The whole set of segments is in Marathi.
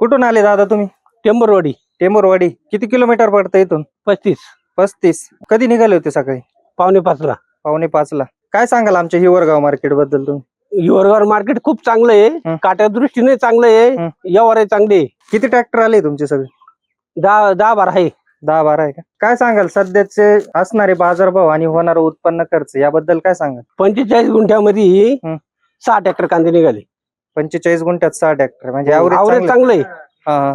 कुठून आले दादा तुम्ही? टेंबरवाडी टेंबूरवाडी किती किलोमीटर पडतं इथून? पस्तीस. पस्तीस. कधी निघाले होते सकाळी? पावणे पाचला. पावणे पाचला. काय सांगाल आमच्या हिवरगाव मार्केटबद्दल तुम्ही? युवरगाव मार्केट खूप चांगलं हं. आहे काट्या दृष्टीने चांगलं आहे. व्यवहार चांगले आहे. किती ट्रॅक्टर आले तुमचे सगळे? दहा दहा बारा आहे. दहा बारा आहे का? काय सांगाल? सध्याचे असणारे बाजारभाव आणि होणारा उत्पन्न खर्च याबद्दल काय सांगाल? पंचेचाळीस गुंठ्यामध्ये हं. सहा ट्रॅक्टर कांदे निघाले. पंचेचाळीस गुंठ्यात सहा ट्रॅक्टर म्हणजे आवरेज average चांगलं आहे. हा.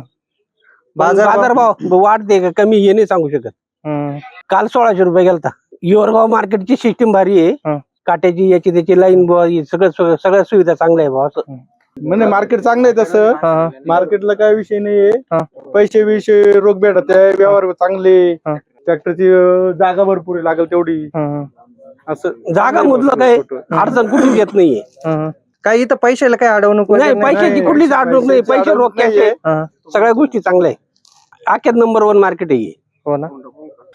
बाजार बाजारभाव भाव वाढते का कमी हे नाही सांगू शकत. हम्म. काल सोळाशे रुपये गेलता. युवरगाव मार्केटची सिस्टीम भारी हं. आहे काट्याची याची त्याची लाईन सगळं सगळं- सगळ्या सुविधा चांगल्या आहे भाऊ असं. म्हणजे मार्केट चांगलं आहे तसं. हा, हा. मार्केटला काय विषय हा. नाहीये पैसे विषय रोग भेटत आहे. व्यवहार चांगले हा. ट्रॅक्टरची जागा भरपूर आहे, लागेल तेवढी. हम्म. असं. जागा मुदलं काय अडचण कुठेच येत नाहीये. हम्म. काय इथं पैशाला काय अडवणूक नाही वगैरे पैशाची नाही, कुठलीच अडचण नाही पैशाची पैसे रोख अडचण कॅश आहे. हा, सगळ्या गोष्टी चांगल्या आहे आख्यात नंबर वन मार्केट आहे हे. हो ना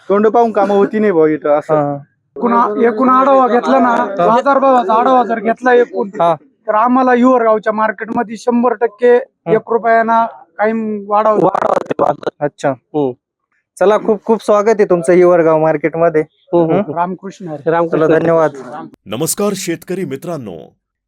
तोंड पाहून कामं होती नाही भाऊ इथं असं हा, एकूण एकूण आढावा घेतला ना बाजारभावाचा आढावा जर घेतला एकूण हा. तर आम्हाला युवरगावच्या मार्केटमध्ये शंभर टक्के एक रुपयाना काही वाढाव. अच्छा हम्म. चला खूप खूप स्वागत आहे तुमचं हिवरगाव मार्केटमध्ये हम्म, हम्म. रामकृष्ण हरी. चला रामकृष्ण धन्यवाद नमस्कार शेतकरी मित्रांनो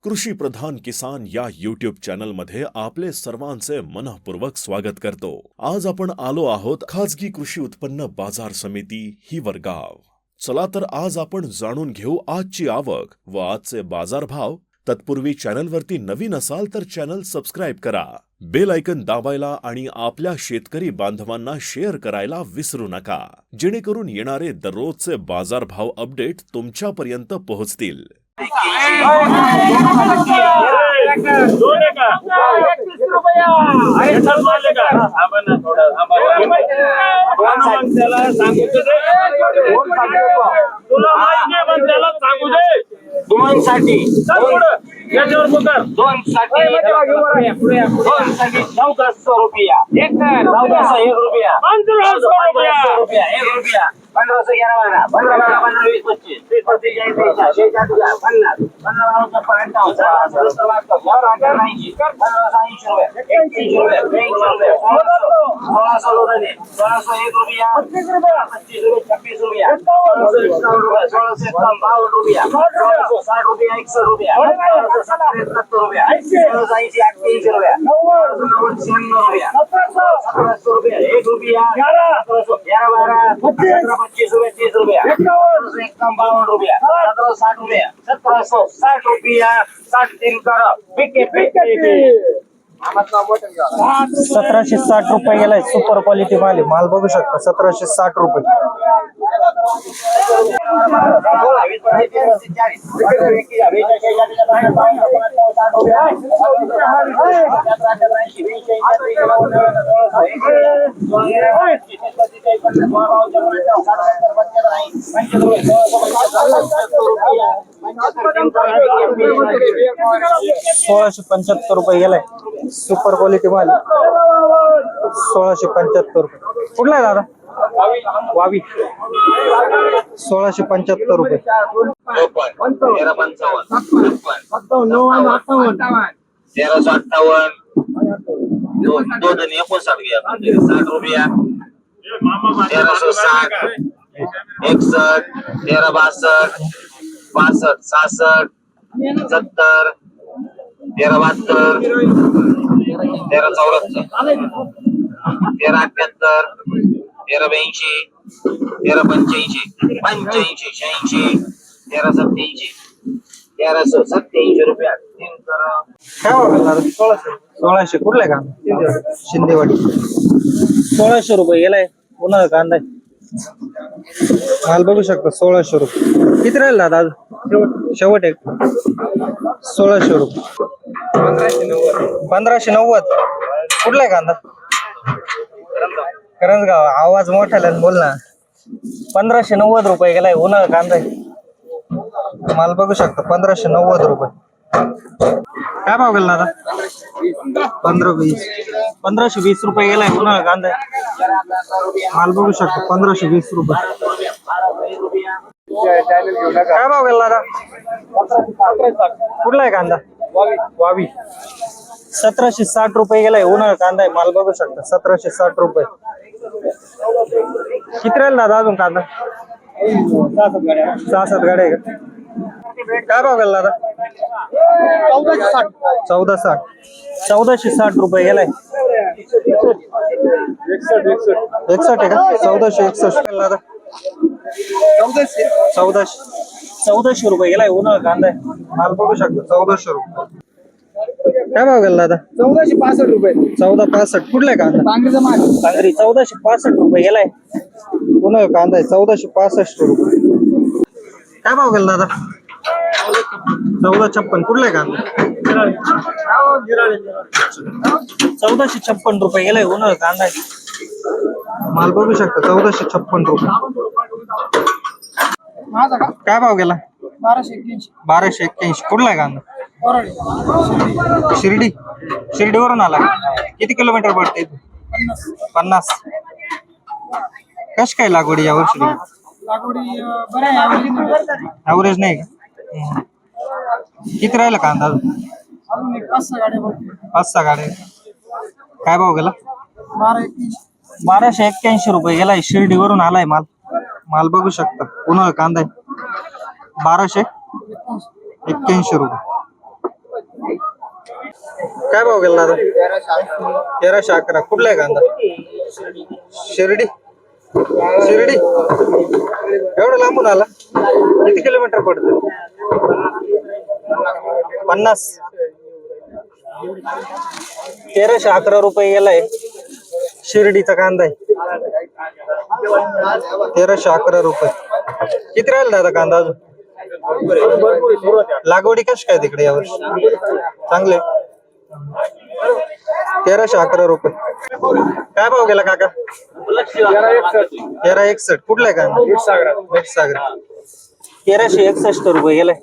कृषी प्रधान किसान या युट्यूब चॅनलमध्ये आपले सर्वांचे मनपूर्वक स्वागत करतो. आज आपण आलो आहोत खाजगी कृषी उत्पन्न बाजार समिती ही वर्गाव. चला तर आज आपण जाणून घेऊ आजची आवक व आजचे बाजारभाव. तत्पूर्वी चॅनलवरती नवीन असाल तर चॅनल सबस्क्राईब करा. बेल ऐकन दाबायला आणि आपल्या शेतकरी बांधवांना शेअर करायला विसरू नका. जेणेकरून येणारे दररोजचे बाजारभाव अपडेट तुमच्यापर्यंत पोहोचतील. तुला माहिती पण त्याला सांगू दे दोन साठी याच्यावर पुकार दोन साठी दोन साठी चौकासो रुपया एक रुपया. पंधराशे रुपया एक रुपया. पंधराशे ग्यारा बारा पंधरा बारा पंधरा वीस पच्चीस वीस पस्तीस चाळीस बेचाळीस शेहेचाळीस पन्नास पंधरा बारा पंच्याण्णव सोळा सत्तर बहात्तर सोळा अठरा ऐंशी पंधराशे ऐंशी रुपये एकशे रुपये ब्याऐंशी रुपये सोळा सोळा रुपये सोळाशे एक रुपया पच्चीस रुपया पच्चीस रुपये छब्बीस रुपया सोळाशे एकावन्न रुपये सोळाशे एकावन्न बावन्न रुपया सोळाशे साठ रुपया एकसष्ट रुपया सोळाशे सत्तर एकाहत्तर रुपया सोळाशे ऐंशी अठ्ठ्याऐंशी रुपया सोळाशे नव्वद शहाण्णव रुपया सतराशे रुपया एक रुपया सतराशे साठ साठ रुपये गेलाय. सुपर क्वालिटी माल आहे. माल बघू शकता. सतराशे साठ रुपये. सोळाशे पंच्याहत्तर रुपये गेलाय. सुपर क्वालिटी माल. सोळाशे पंच्याहत्तर रुपये. कुठला आहे दादा? वावी. सोळाशे पंच्याहत्तर रुपये. तेराशे अठ्ठावन्न दोन दोन आणि एकोणसाठ घ्या साठ रुपया तेराशे साठ एकसष्ट तेरा बासष्ट बासष्ट सहासष्ट सत्तर तेरा बहात्तर तेरा चौऱ्याहत्तर तेरा अठ्याहत्तर तेरा ब्याऐंशी तेरा पंच्याऐंशी पंच्याऐंशी शहाऐंशी तेरा सत्याऐंशी तेराशे सत्याऐंशी रुपया. तीन काय सोळाशे. सोळाशे कुठला कांदा? शिंदेवाडी. सोळाशे रुपये गेलाय. पुन्हा कांदा. माल बघू शकता सोळाशे रुपये. किती राहील दादा शेवट एक. सोळाशे रुपये. पंधराशे नव्वद. कुठला आहे कांदा? करंजगाव. आवाज मोठा बोल ना. पंधराशे नव्वद रुपये गेलाय उन्हाळा कांदा माल बघू शकता पंधराशे नव्वद रुपये. काय भाव गेला दादा? पंधरा वीस. पंधराशे वीस रुपये गेलाय उन्हाळा कांदा? माल बघू शकतो पंधराशे वीस रुपये. काय भाव गेला दादा? कुठला आहे कांदा? वावी. सतराशे साठ रुपये गेलाय उन्हाळा कांदा आहे माल बघू शकता सतराशे साठ रुपये. किती राहील दादा अजून कांदा? सहा सात गाड्या आहे का? काय भाव गेला दादा? चौदाशे साठ चौदा साठ. चौदाशे साठ रुपये गेलाय. एकसष्ट आहे का? चौदाशे एकसष्ट. दादा चौदाशे. चौदाशे. चौदाशे रुपये गेलाय उन्हाळा कांदा आहे. माल बघू शकता. चौदाशे रुपये. काय भाव गेला दादा? चौदाशे पासष्ट रुपये. चौदा पासष्ट. कुठला आहे कांदा? माल. सांगरी चौदाशे पासष्ट रुपये गेलाय. पुन्हा कांदा आहे. चौदाशे पासष्ट रुपये. काय भाव गेला दादा? चौदा छप्पन. कुठला आहे कांदा चौदाशे छप्पन रुपये गेलाय उन्हाळा कांदा माल बघू शकता चौदाशे छप्पन रुपये. माझा का? काय भाव गेला? बाराशे एक्क्याऐंशी. बाराशे एक्क्याऐंशी. कुठला आहे कांदा? शिर्डी. शिर्डीवरून आला. किती किलोमीटर पडते पन्नास. कश काय लागवडी यावर्षी लागवडी. ॲव्हरेज नाही का. किती राहिला कांदा अजून? अजून एक पाच सहा गाड्या बघ पाच सहा गाड्या. काय भाव गेला? बारा बाराशे एक्क्याऐंशी रुपये गेलाय शिर्डीवरून आलाय माल. माल बघू शकता. उन्हाळा कांदा आहे. बाराशे एक्क्याऐंशी रुपये. काय भाव गेला दादा? तेराशे अकरा. कुठला आहे कांदा? शिर्डी? शिर्डी? एवढं लांबून आला? किती किलोमीटर पडत? पन्नास. तेराशे अकरा रुपये गेलाय. शिर्डीचा कांदा आहे. तेराशे अकरा रुपये. किती राहील दादा कांदा अजून? लागवडी कशी काय तिकडे यावर्षी चांगले तेराशे अकरा रुपये. काय भाव गेला काका? तेरा एकसष्ट. कुठलाय का सागर तेराशे एकसष्ट रुपये गेलाय.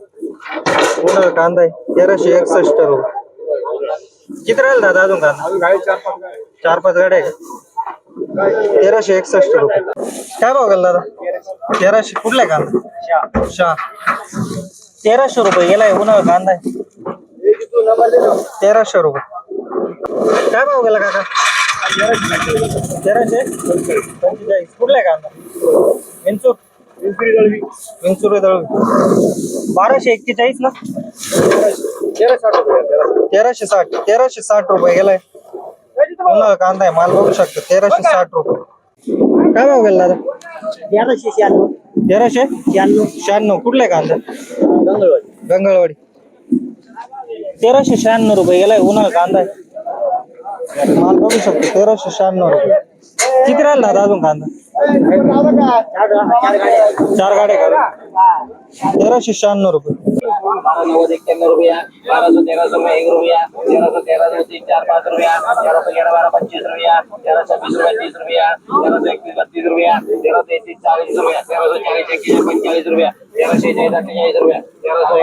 उन्हाळा कांदा आहे. तेराशे एकसष्ट रुपये. किती राहील दादा अजून कांदा? चार पाच गाड्या आहे का? तेराशे एकसष्ट रुपये. काय भाव गेला दादा? तेराशे कुठलाय कांदा? शहा तेराशे रुपये. गेलाय उन्हाळा कांदा आहे. तेराशे रुपये. काय भाव गेला काका? तेराशे? पंचेचाळीस. आहे कांदा? विंचूर विंचूर दळवी. बाराशे एक्केचाळीस ना? तेराशे साठ तेराशे साठ रुपये गेलाय. उन्हाळा कांदा आहे माल बघू शकतो. तेराशे साठ रुपये. काय भाव गेला दादा? तेराशे शहाण्णव. शहाण्णव. शहाण्णव. कुठलाय कांदा? गंगळवाडी. गंगळवाडी. तेराशे शहाण्णव रुपये गेलाय उन्हाळा कांदा आहे. माल बघू शकतो तेराशे शहाण्णव रुपये. किती राहिला दादा अजून कांदा? चार गाड्या का रुपये बारह इक्यानवे रुपया. बारह सौ तेरह सौ में एक रुपया तेरह सौ तेरह सौ तीन चार पाँच रुपया तेरह सौ ग्यारह बारह पच्चीस रुपया तेरह रुपया तीस रुपया तेरह सौ बत्तीस रुपया तेरह सौ चालीस रुपया तेरह सौ चालीस इक्कीस पंचालीस रुपया तेरह सौ अट्ठाईस रुपया तेरह सौ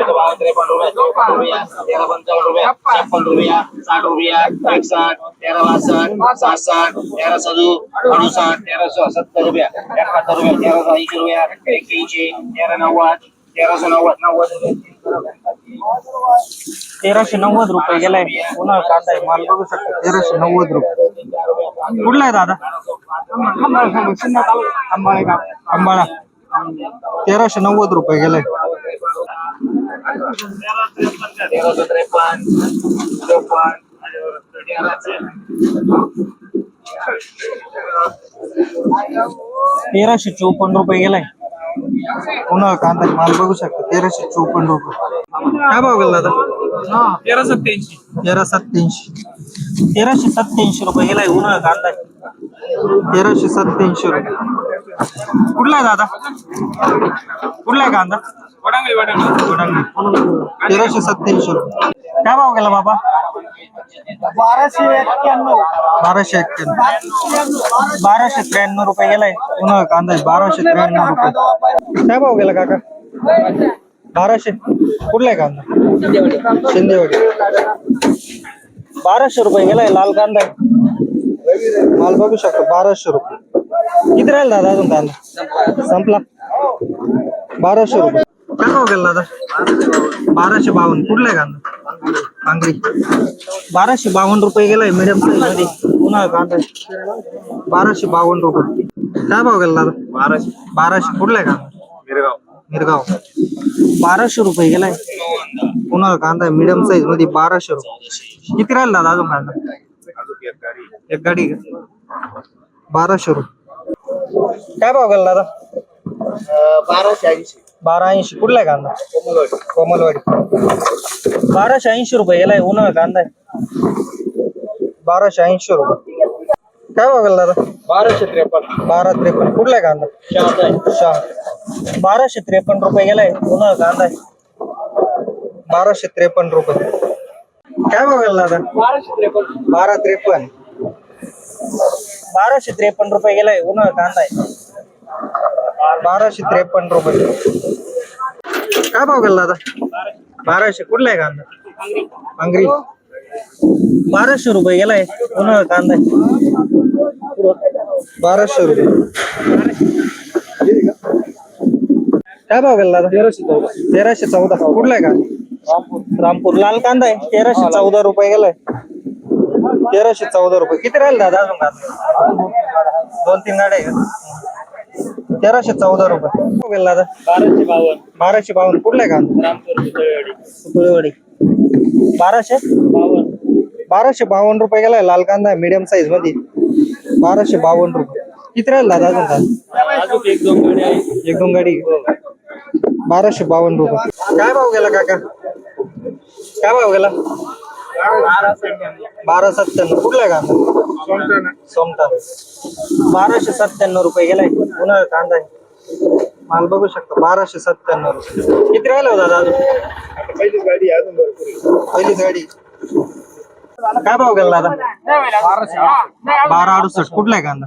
रुपया तेरह सौ तेरह पंचावन रुपया छप्पन रुपया साठ रुपया तेरह बासठ सात साठ तेरह सौ अड़सठ तेरह सौ सत्तर रुपया. इकहत्तर रुपया तेरह सौ ऐंशी रुपया एक्क्याऐंशी तेरह नव्वद तेरह सौ नव्वद नव्वद तेराशे नव्वद रुपये गेलाय. उन्हाळा कांदा आहे माल बघू शकतो. तेराशे नव्वद रुपये. कुठला आहे दादा? अंबाळा. तेराशे नव्वद रुपये गेलाय. तेरह सौ तिरपन चौपन तेरह सौ तेराशे चौपन्न रुपये गेलाय. उन्हाळा कांदा माल बघू शकतो तेराशे चौपन्न रुपये. काय भाव गेला दादा? तेरा सत्याऐंशी तेरा सत्याऐंशी तेराशे सत्याऐंशी रुपये गेलाय उन्हाळा कांदा. तेराशे सत्याऐंशी रुपये. कुठला आहे दादा? कुठला आहे कांदा? वडांगणी. तेराशे सत्याऐंशी रुपये. काय भाव गेला बाबा? बाराशे एक्क्याण्णव. बाराशे एक्क्याण्णव. बाराशे त्र्याण्णव रुपये गेलाय. उन्हाळा कांदा आहे बाराशे त्र्याण्णव रुपये. काय भाव गेला काका? बाराशे. कुठला आहे कांदा? शिंदेवाडी. बाराशे रुपये गेलाय लाल कांदा माल बघू शकतो बाराशे रुपये. किती राहील दादा अजून कांदा? संपला. बाराशे रुपये. काय भाव गेला दादा? बाराशे बावन्न. कुठला आहे कांदा? आंगरी बाराशे बावन्न रुपये गेलाय मीडियम साईजमध्ये. उन्हाळा कांदा. बाराशे बावन्न रुपये. काय भाव गेला दादा? बाराशे. बाराशे. कुठला आहे कांदा? मिरगाव. बाराशे रुपये गेलाय. उन्हाळा कांदा मीडियम साईजमध्ये बाराशे रुपये. किती राहील दादा अजून कांदा? एक गाडी? बाराशे रुपये. काय भाव गेला दादा? बाराशे ऐंशी. बारा ऐंशी. कुठला आहे कांदा? कोमलवाडी. बाराशे ऐंशी रुपये गेलाय उन्हाळा कांदा आहे. बाराशे ऐंशी रुपये. काय भाव गेला दादा? बाराशे त्रेपन्न. बारा त्रेपन्न. कुठला आहे कांदा? शहा बाराशे त्रेपन्न रुपये गेलाय उन्हाळा कांदा आहे. बाराशे त्रेपन्न रुपये. काय भाव गेला दादा? बाराशे त्रेपन्न. बारा त्रेपन्न. बाराशे त्रेपन्न रुपये गेलाय उन्हाळा कांदा आहे. बाराशे त्रेपन्न रुपये. काय भाव गेला दादा? बाराशे. कुठला आहे कांदा? अंगरी. बाराशे रुपये गेलाय उन्हाळा कांदा आहे. बाराशे रुपये. काय भाव गेला दादा? तेराशे चौदा. तेराशे चौदा. कुठला आहे कांदा? रामपूर. रामपूर. लाल कांदा आहे. तेराशे चौदा रुपये गेलाय. तेराशे चौदा रुपये. किती राहील दादा अजून कांदा दोन तीन गाड्या आहे का? तेराशे चौदा रुपये. दादा? बाराशे बावन्न. बाराशे बावन्न. कुठला सुपळेवाडी बाराशे? बावन्न. बाराशे बावन्न रुपये गेलाय लाल कांदा मीडियम साईजमध्ये. बाराशे बावन्न रुपये. किती राहील दादा अजून एक दोन गाडी एक दोन गाडी. बाराशे बावन्न रुपये. काय भाव गेला काका? काय भाव गेला? बारा सत्त्याण्णव. कुठला आहे कांदा सोमटा बाराशे सत्त्याण्णव रुपये गेलाय. उन्हाळा कांदा आहे. माल बघू शकता. बाराशे सत्त्याण्णव रुपये. किती राहिला हो दादा? अजून पहिलीच गाडी आहे, अजून भरपूर आहे. पहिलीच गाडी. काय भाव गेला दादा? बारा अडुसष्ट. कुठला आहे कांदा?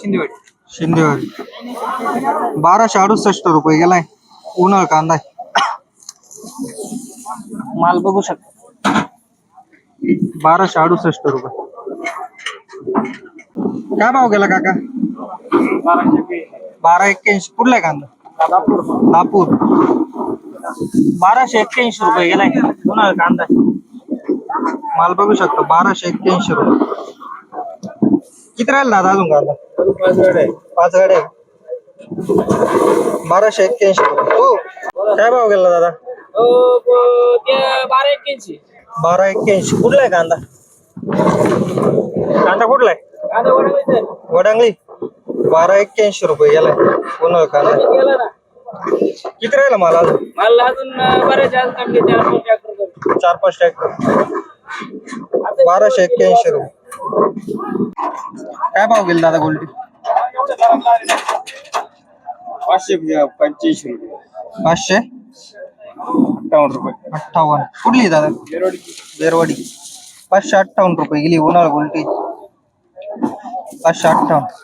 शिंदेवाडी. शिंदेवाडी. बाराशे अडुसष्ट रुपये गेलाय. उन्हाळ कांदा आहे. माल बघू शकता. बाराशे अडुसष्ट रुपये. काय भाव गेला काका? बारा एक्क्याऐंशी. कुठला आहे कांदा? नागपूर. बाराशे एक्क्याऐंशी रुपये गेलाय. पुन्हा कांदा? माल बघू शकतो बाराशे एक्क्याऐंशी रुपये. किती राहील दादा अजून कांदा? पाच गाड्या बाराशे एक्क्याऐंशी रुपये. हो. काय भाव गेला दादा? हो, हो, बारा एक्क्याऐंशी. बारा एक्क्याऐंशी. कुठला आहे कांदा? कांदा कुठला आहे? वडांगळी बारा एक्क्याऐंशी रुपये गेलाय. उन्हाळा कांदा. किती राहिला मला अजून? मला अजून बरेच चार पाच ट्रॅक्टर बाराशे एक्क्याऐंशी रुपये. काय भाव गेला दादा गोल्टी पाचशे पंच्याऐंशी रुपये पाचशे? अठ्ठावन्न रुपये अठ्ठावन्न कुठली दादा बेरवाडी पाचशे अठ्ठावन्न रुपये गेली उन्हाळा गोल्टी पाचशे अठ्ठावन्न